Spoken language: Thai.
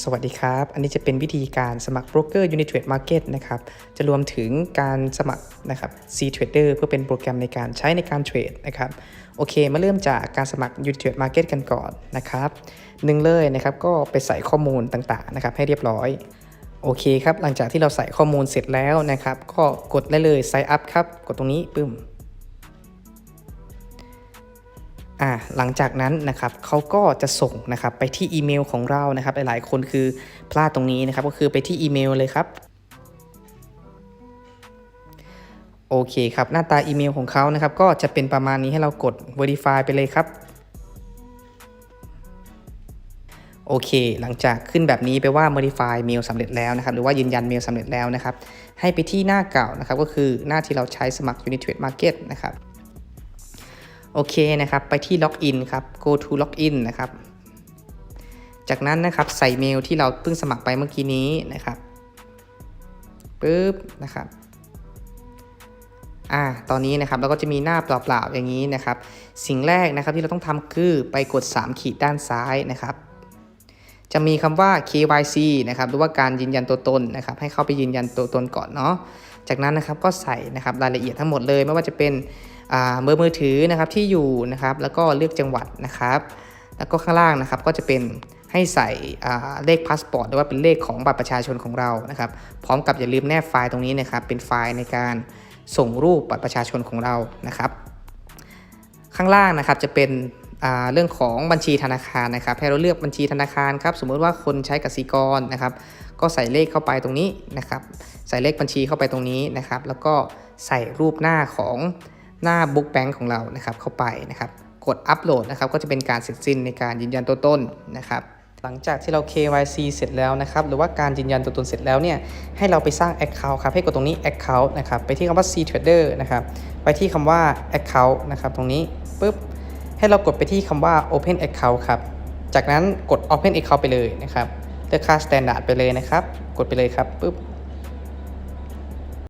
สวัสดีครับ อันนี้จะเป็นวิธีการสมัครโบรกเกอร์ Unitrade Market นะครับ จะรวมถึงการสมัครนะครับ C Trader เพื่อเป็นโปรแกรมในการใช้ในการเทรดนะครับ โอเค มาเริ่มจากการสมัคร Unitrade Market กันก่อนนะครับหนึ่งเลยนะครับ ก็ไปใส่ข้อมูลต่างๆนะครับให้เรียบร้อย โอเคครับ หลังจากที่เราใส่ข้อมูลเสร็จแล้วนะครับ ก็กดได้เลย Sign up ครับ กดตรงนี้ปึ้ม อ่าหลังจากนั้นนะครับเขาก็จะส่งนะครับไปที่อีเมลของเรานะครับ หลายๆคนคือพลาดตรงนี้นะครับก็คือไปที่อีเมลเลยครับโอเคครับหน้าตาอีเมลของเขานะครับก็จะเป็นประมาณนี้ให้เรากด verify ไปเลยครับโอเค หลังจากขึ้นแบบนี้ไปว่า modify mail สำเร็จแล้วนะครับ หรือว่ายืนยันเมลสำเร็จแล้วนะครับ ให้ไปที่หน้าเก่านะครับ ก็คือหน้าที่เราใช้สมัคร Unitrade Market นะครับ โอเคนะครับ ไปที่ล็อกอินครับ go to login นะครับ จากนั้นนะครับใส่เมลที่เราเพิ่งสมัครไปเมื่อกี้นี้นะครับปึ๊บนะครับอ่าตอนนี้นะครับเราก็จะมีหน้าเปล่าๆอย่างนี้นะครับ สิ่งแรกนะครับที่เราต้องทำคือไปกด 3 ขีดด้านซ้ายนะครับจะมีคำว่า KYC นะครับ หรือว่าการยืนยันตัวตนนะครับ ให้เข้าไปยืนยันตัวตนก่อนเนาะ จากนั้นนะครับก็ใส่นะครับรายละเอียดทั้งหมดเลย ไม่ว่าจะเป็น เบอร์มือถือนะครับที่อยู่นะครับแล้วก็เลือกจังหวัดนะครับ แล้วก็ข้างล่างนะครับก็จะเป็นให้ใส่เลขพาสปอร์ตหรือว่าเป็นเลขของบัตรประชาชนของเรานะครับ พร้อมกับอย่าลืมแนบไฟล์ตรงนี้นะครับ เป็นไฟล์ในการส่งรูปบัตรประชาชนของเรานะครับ ข้างล่างนะครับจะเป็นเรื่องของบัญชีธนาคารนะครับ ให้เราเลือกบัญชีธนาคารครับ สมมุติว่าคนใช้กสิกรนะครับ ก็ใส่เลขเข้าไปตรงนี้นะครับ ใส่เลขบัญชีเข้าไปตรงนี้นะครับ แล้วก็ใส่รูปหน้าของ หน้าบุ๊กแบงค์ของเรานะครับเข้าไปนะครับ กดอัปโหลดนะครับก็จะเป็นการเสร็จสิ้นในการยืนยันตัวตนนะครับหลังจากที่เรา KYC เสร็จแล้วนะครับหรือว่าการยืนยันตัวตนเสร็จแล้วเนี่ยให้เราไปสร้าง Account ครับให้กดตรงนี้ Account นะครับไปที่คำว่า C Trader นะครับไปที่คำว่า Account นะครับตรงนี้ปุ๊บให้เรากดไปที่คำว่า Open Account ครับจากนั้นกด Open Account ไปเลยนะครับเลือกค่า Standard ไปเลยนะครับ กดไปเลยครับปุ๊บ